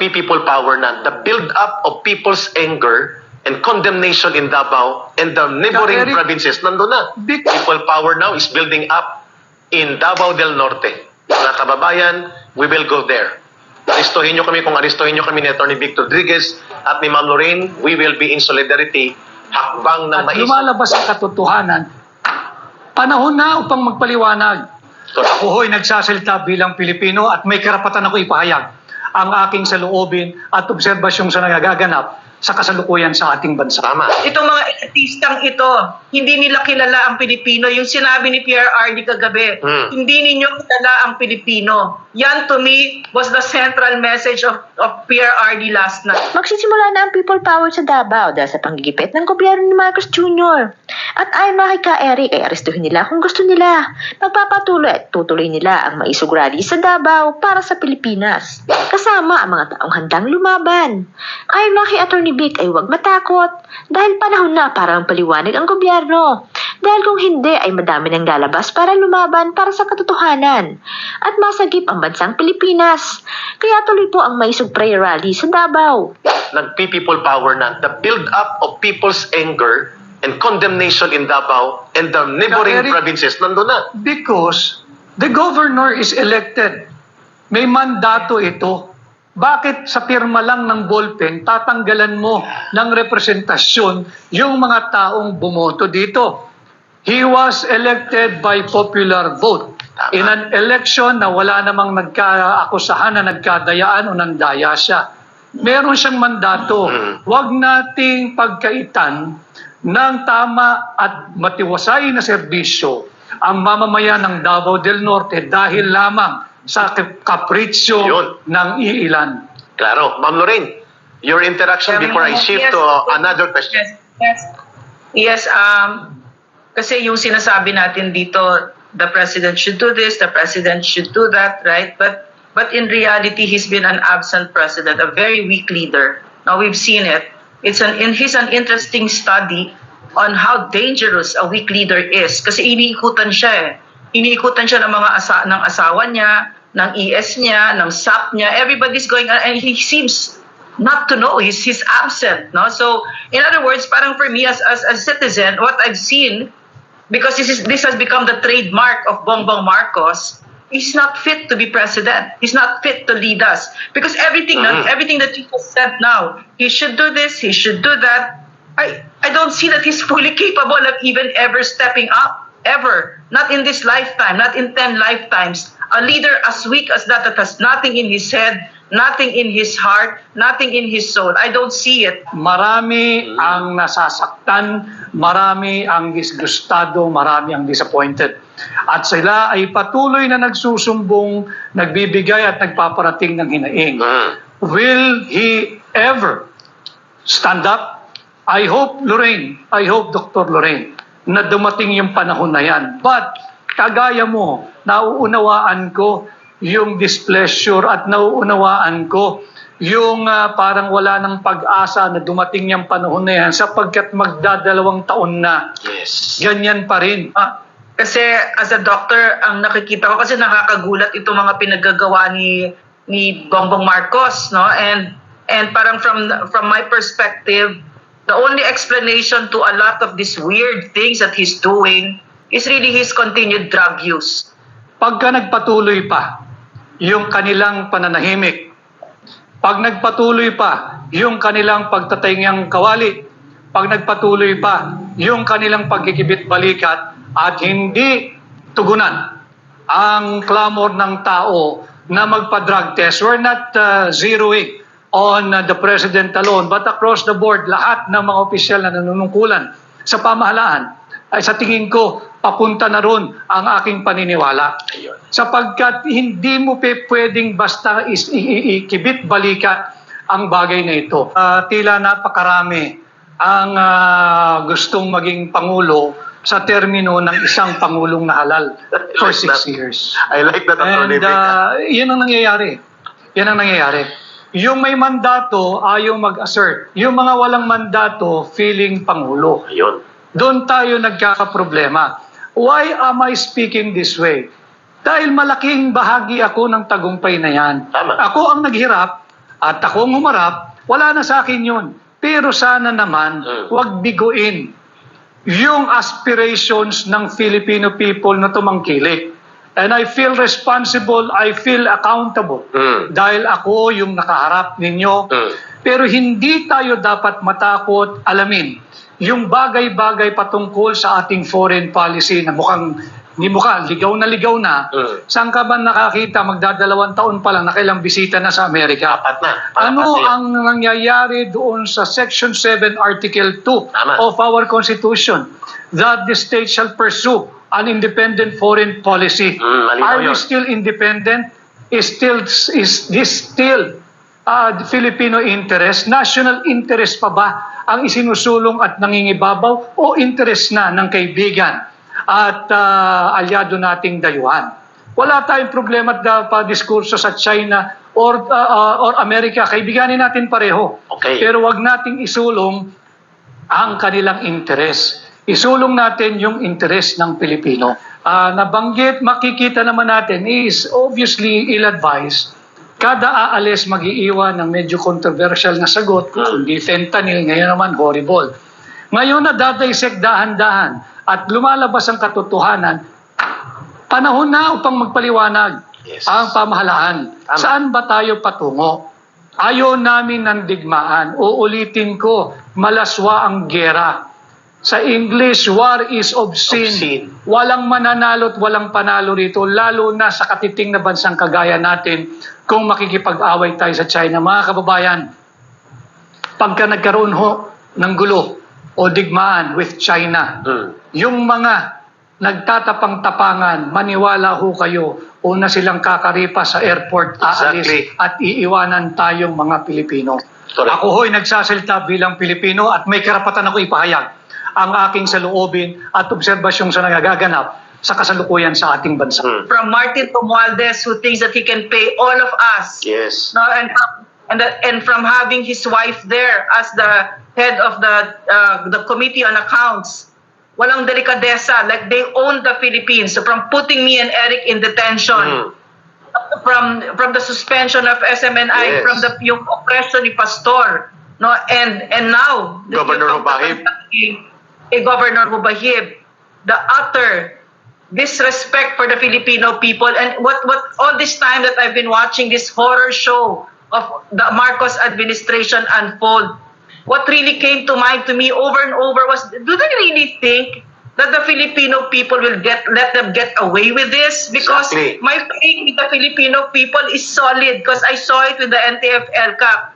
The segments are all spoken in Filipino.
nag-people power na. The build-up of people's anger and condemnation in Davao and the neighboring Eric- provinces, nandun na. People power now is building up in Davao del Norte. Mga kababayan, we will go there. Aristohin nyo kami kung aristohin nyo kami ni Atty. Victor Rodriguez at ni Ma'am Lorraine, we will be in solidarity hakbang ng At mais. lumalabas ang katotohanan, panahon na upang magpaliwanag. Ako ho'y nagsasalita bilang Pilipino at may karapatan ako ipahayag ang aking saloobin at obserbasyong sa nagaganap sa kasalukuyan sa ating bansa. Tama. Itong mga elitistang ito, hindi nila kilala ang Pilipino. Yung sinabi ni PRRD kagabi, Hmm. hindi ninyo kilala ang Pilipino. Yan to me was the central message of, of PRRD last night. Magsisimula na ang people power sa Davao dahil sa panggigipit ng gobyerno ni Marcos Jr. At ayon na kay Ka Eric ay arestuhin nila kung gusto nila. Magpapatuloy at tutuloy nila ang maisog rally sa Davao para sa Pilipinas. Kasama ang mga taong handang lumaban. Ayon na kay Atty. Vic ay huwag matakot dahil panahon na para ang paliwanag ang gobyerno. Dahil kung hindi ay madami nang lalabas para lumaban para sa katotohanan at masagip ang bansang Pilipinas. Kaya tuloy po ang maisog prayer rally sa Davao. nag-people power na. The build-up of people's anger and condemnation in Davao and the neighboring Eric- provinces, nandun na. Because the governor is elected. May mandato ito. Bakit sa pirma lang ng ballpen, tatanggalan mo ng representasyon yung mga taong bumoto dito? He was elected by popular vote. In an election na wala namang nagkaakusahan na nagkadayaan o nandaya siya. Meron siyang mandato. Mm. Huwag nating pagkaitan ng tama at matiwasay na serbisyo ang mamamayan ng Davao del Norte dahil lamang sa kap- kapritsyo Yun. ng iilan. Klaro. Ma'am Lorraine, your interaction before I shift Yes, to uh, yes, another question. Yes, yes. Yes, um, kasi yung sinasabi natin dito, the president should do this, the president should do that, right? But but in reality, he's been an absent president, a very weak leader. Now we've seen it. It's an in he's an interesting study on how dangerous a weak leader is kasi iniikutan siya eh. Iniikutan siya ng mga asa ng asawa niya, ng ES niya, ng SAP niya. Everybody's going and he seems not to know he's he's absent no? So in other words parang for me as as a citizen what i've seen because this is this has become the trademark of bongbong marcos he's not fit to be president. He's not fit to lead us. Because everything Mhm. everything that you just said now he should do this he should do that. I i don't see that he's fully capable of even ever stepping up ever. Not in this lifetime not in 10 lifetimes a leader as weak as that that has nothing in his head nothing in his heart, nothing in his soul. I don't see it. Marami ang nasasaktan, marami ang disgustado, marami ang disappointed. At sila ay patuloy na nagsusumbong, nagbibigay at nagpaparating ng hinaing. Mm. Will he ever stand up? I hope, Lorraine, I hope, Dr. Lorraine, na dumating yung panahon na yan. But, kagaya mo, nauunawaan ko yung displeasure at nauunawaan ko yung ah, parang wala ng pag-asa na dumating yung panahon na yan sapagkat magdadalawang taon na Yes. ganyan pa rin. Ah, Kasi as a doctor, ang nakikita ko kasi nakakagulat itong mga pinagagawa ni ni Bongbong Marcos, no? And and parang from from my perspective, the only explanation to a lot of these weird things that he's doing is really his continued drug use. pagka nagpatuloy pa yung kanilang pananahimik, pag nagpatuloy pa yung kanilang pagtatingang kawali, pag nagpatuloy pa yung kanilang pagkikibit balikat at hindi tugunan ang clamor ng tao na magpa-drug test. We're not uh, zeroing on uh, the president alone, but across the board, lahat ng mga opisyal na nanunungkulan sa pamahalaan ay sa tingin ko, papunta na ron ang aking paniniwala. Sapagkat hindi mo pe pwedeng basta ikibit balikat ang bagay na ito. Ah, tila napakarami ang ah, gustong maging pangulo sa termino ng isang pangulong na halal for Like six that. years. I like that, Atty. And uh, yun ang nangyayari. Yan ang nangyayari. Yung may mandato, ayaw mag-assert. Yung mga walang mandato, feeling pangulo. Ayun. Doon tayo nagkakaproblema. Why am I speaking this way? Dahil malaking bahagi ako ng tagumpay na yan. Tama. Ako ang naghirap, at akong humarap, wala na sa akin yun. Pero sana naman, Mm. wag biguin yung aspirations ng Filipino people na tumangkilik. And I feel responsible, I feel accountable. Mm. Dahil ako yung nakaharap ninyo. Mm. Pero hindi tayo dapat matakot alamin yung bagay-bagay patungkol sa ating foreign policy na mukhang ni mukha, ligaw na ligaw na. Mm. Saan ka ba nakakita magdadalawang taon pa lang na kailang bisita na sa Amerika? Apat na. Ano yun. ang nangyayari doon sa Section 7, Article 2 Tama. of our Constitution that the state shall pursue an independent foreign policy? Mm, Are we yun. still independent? Is still is this still uh, Filipino interest? National interest pa ba ang isinusulong at nangingibabaw o interest na ng kaibigan at uh, alyado nating dayuhan? Wala tayong problema at uh, pa diskurso sa China or uh, uh, or Amerika. Kaibiganin natin pareho. Okay. Pero wag nating isulong ang kanilang interes. Isulong natin yung interes ng Pilipino. Ah, nabanggit, makikita naman natin is obviously ill-advised. Kada aalis mag-iiwan ng medyo controversial na sagot, kundi fentanyl, ngayon naman horrible. Ngayon na dadaysek dahan-dahan at lumalabas ang katotohanan, panahon na upang magpaliwanag Yes. ang pamahalaan. Tama. Saan ba tayo patungo? Ayaw namin ng digmaan. Uulitin ko, malaswa ang gera. Sa English, war is obscene. Obscene. Walang mananalo at walang panalo rito, lalo na sa katiting na bansang kagaya natin kung makikipag-away tayo sa China. Mga kababayan, pagka nagkaroon ho ng gulo o digmaan with China, Mm. yung mga nagtatapang-tapangan, maniwala ho kayo, una silang kakaripa sa airport, aalis Exactly. at iiwanan tayong mga Pilipino. Correct. Ako ho'y nagsasalita bilang Pilipino at may karapatan ako ipahayag ang aking saloobin at obserbasyong sa nagaganap sa kasalukuyan sa ating bansa. Mm. From Martin Romualdez who thinks that he can pay all of us Yes. No, and and that, and from having his wife there as the head of the uh, the committee on accounts, walang delikadesa. Like they own the Philippines. So from putting me and Eric in detention, Mm. from from the suspension of SMNI, Yes. from the yung oppression ni Pastor, no, and and now the- Governor yung- Hubahib. Eh, Governor Hubahib, the utter disrespect for the Filipino people. And what what all this time that I've been watching this horror show of the Marcos administration unfold what really came to mind to me over and over was do they really think that the Filipino people will get let them get away with this? Because Exactly. my faith with the Filipino people is solid because I saw it with the NTF Cup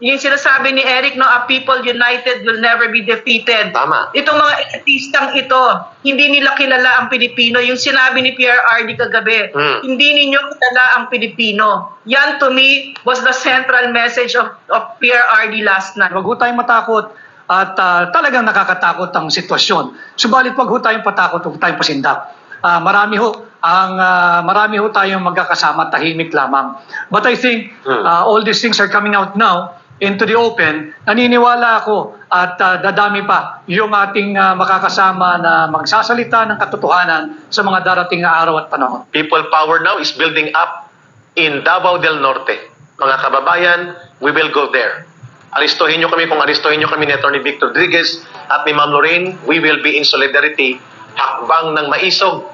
yung sinasabi ni Eric, no, a people united will never be defeated. Tama. Itong mga elitistang ito, hindi nila kilala ang Pilipino. Yung sinabi ni PRRD kagabi, Hmm. hindi ninyo kilala ang Pilipino. Yan to me was the central message of, of PRRD last night. Huwag ho tayong matakot at ah, talagang nakakatakot ang sitwasyon. Subalit wag ho tayong patakot, huwag tayong pasindap. Ah, marami ho ang ah, marami ho tayong magkakasama tahimik lamang. But I think ah, all these things are coming out now into the open. Naniniwala ako at ah, dadami pa yung ating ah, makakasama na magsasalita ng katotohanan sa mga darating na araw at panahon. People power now is building up in Davao del Norte. Mga kababayan, we will go there. Aristohin nyo kami kung aristohin nyo kami ni Atty. Victor Rodriguez at ni Ma'am Lorraine, we will be in solidarity, hakbang ng maisog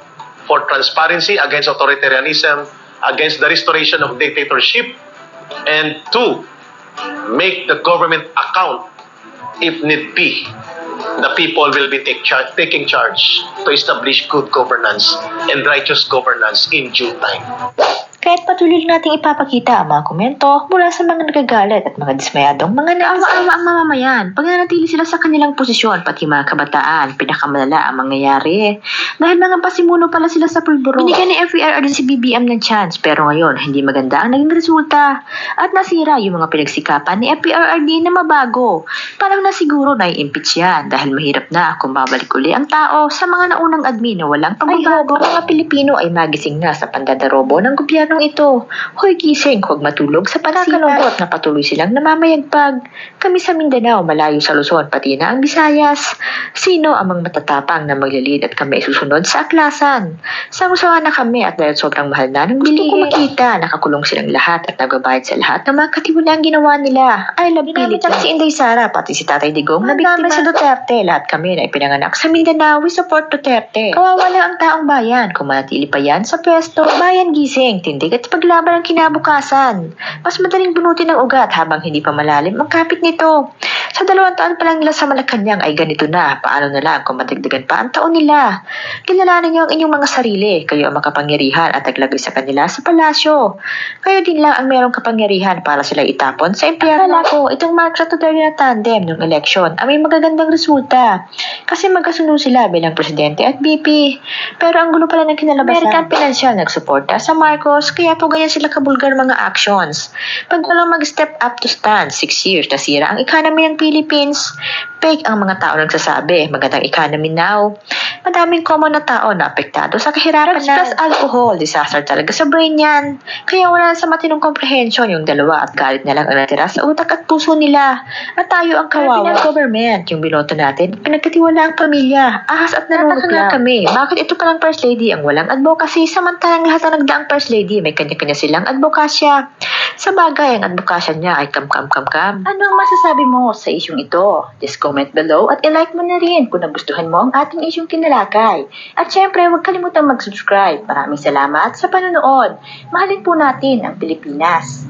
for transparency against authoritarianism, against the restoration of dictatorship, and two, make the government account if need be the people will be take char- taking charge to establish good governance and righteous governance in due time. Kahit patuloy nating ipapakita ang mga komento mula sa mga nagagalit at mga dismayadong mga naawa-awa ang mamamayan. Pag nanatili sila sa kanilang posisyon, pati mga kabataan, pinakamalala ang mangyayari. Dahil mga pasimuno pala sila sa pulburo. Binigyan ni FERR si BBM ng chance, pero ngayon, hindi maganda ang naging resulta. At nasira yung mga pinagsikapan ni FPRRD na mabago. Parang na siguro na impeach yan dahil mahirap na kung babalik uli ang tao sa mga naunang admin na walang pagbabago. Ay, mga Pilipino ay magising na sa pandadarobo ng gobyerno gobyernong ito. Hoy gising, huwag matulog sa panakalungkot na patuloy silang namamayagpag. Kami sa Mindanao, malayo sa Luzon, pati na ang Visayas. Sino ang mga matatapang na maglilid at kami susunod sa aklasan? Sangusawa na kami at dahil sobrang mahal na ng gusto ko makita, nakakulong silang lahat at nagbabayad sa lahat ng mga katiwala ang ginawa nila. I love Philippines. si Inday Sara, pati si Tatay Digong na biktima sa Duterte. Lahat kami na ipinanganak sa Mindanao, we support Duterte. Kawawa na ang taong bayan. Kung manatili pa yan sa pwesto, bayan gising, tindig at paglaban ang kinabukasan. Mas madaling bunutin ng ugat habang hindi pa malalim ang kapit nito. Sa dalawang taon pa lang nila sa Malacanang ay ganito na. Paano na lang kung madagdagan pa ang taon nila? Kilalanin niyo ang inyong mga sarili. Kayo ang makapangyarihan at naglagay sa kanila sa palasyo. Kayo din lang ang merong kapangyarihan para sila itapon sa impyerno. Ko, itong at Duterte na tandem ng eleksyon ay may magagandang resulta. Kasi magkasunod sila bilang presidente at BP. Pero ang gulo pala ng kinalabasan. American Financial nagsuporta sa Marcos, kaya po ganyan sila kabulgar mga actions. Pag walang mag-step up to stand, six years nasira ang economy ng Philippines. Fake ang mga tao nagsasabi, magandang economy now. Madaming common na tao na apektado sa kahirapan na. Plus alcohol, disaster talaga sa brain yan. Kaya wala sa matinong comprehension yung dalawa at galit na lang ang natira sa utak at puso nila. At tayo ang kawawa. Kaya government, yung binoto natin, pinagkatiwala ang pamilya. Ahas at nanunod lang kami. Bakit ito palang first lady ang walang advocacy samantalang lahat na nagdaang first lady may kanya-kanya silang advokasya. Sa bagay, ang advokasya niya ay kam-kam-kam-kam. Ano ang masasabi mo sa isyong ito? Just comment below at i-like mo na rin kung nagustuhan mo ang ating isyong tinalakay. At syempre, huwag kalimutang mag-subscribe. Maraming salamat sa panonood. Mahalin po natin ang Pilipinas.